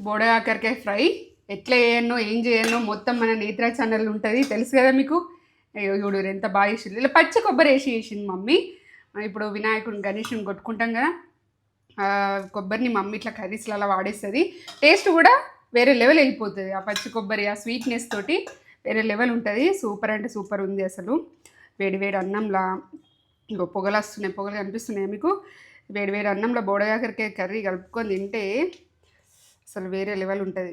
బోడకాకరకాయ fry. ఎట్లా చేయనో ఏం చేయనో మొత్తం మన నేత్ర ఛానల్ ఉంటుంది. తెలుసు కదా మీకు? అయ్యో చూడు ఎంత బాగా చేసింది ఇలా పచ్చి కొబ్బరి వేసి వేసింది మమ్మీ. ఇప్పుడు వినాయకుడిని గణేషుని కొట్టుకుంటాం కదా. కొబ్బరిని మమ్మీ ఇట్లా కర్రీస్లో అలా వాడేస్తుంది. టేస్ట్ కూడా వేరే లెవెల్ వెళ్ళిపోతుంది. ఆ పచ్చి కొబ్బరి ఆ స్వీట్నెస్ తోటి వేరే లెవెల్ ఉంటుంది. సూపర్ అంటే సూపర్ ఉంది అసలు. వేడి వేడి అన్నంలా ఇంకో పొగలు వస్తున్నాయి. పొగలు కనిపిస్తున్నాయి మీకు? వేడి వేడి అన్నంలో బోడగాకరికాయ కర్రీ కలుపుకొని తింటే అసలు వేరే లెవెల్ ఉంటుంది.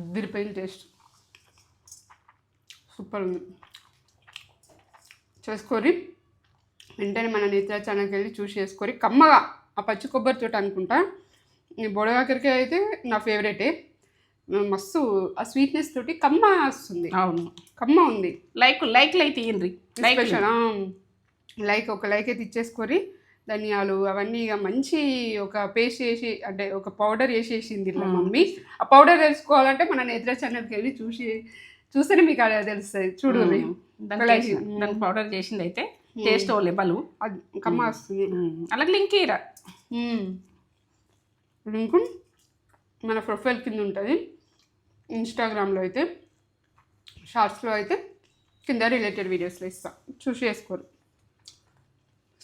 ఉద్దిరిపోయిన టేస్ట్. సూపర్ ఉంది. చేసుకొని వెంటనే మన నిత్య ఛానల్కి వెళ్ళి చూసి చేసుకొని కమ్మగా ఆ పచ్చి కొబ్బరితో అనుకుంటా. ఈ బొడగాకరికాయ అయితే నా ఫేవరెటే మస్తు ఆ స్వీట్నెస్ తోటి కమ్మ వస్తుంది. అవును. కమ్మ ఉంది. లైక్ లైక్ లైట్ ఇయ్యండి లైక్ లైక్ ఒక లైక్ అయితే ఇచ్చేసుకొని ధనియాలు అవన్నీ ఇక మంచి ఒక పేస్ట్ చేసి అంటే ఒక పౌడర్ చేసేసింది ఇట్లా మ్మ్. మమ్మీ. ఆ పౌడర్ తెలుసుకోవాలంటే మన నిద్ర ఛానల్కి వెళ్ళి చూసి చూస్తేనే మీకు అది తెలుస్తుంది. చూడు దానికి దానికి పౌడర్ చేసింది అయితే టేస్ట్ ఓ లెవెల్. అది కమ్మ వస్తుంది. అలాగే లింక్ ఇరా లింక్ మన ప్రొఫైల్ కింద ఉంటుంది. ఇన్స్టాగ్రామ్లో అయితే షార్ట్స్లో అయితే కింద రిలేటెడ్ వీడియోస్లో ఇస్తాను చూసి చేసుకోరు.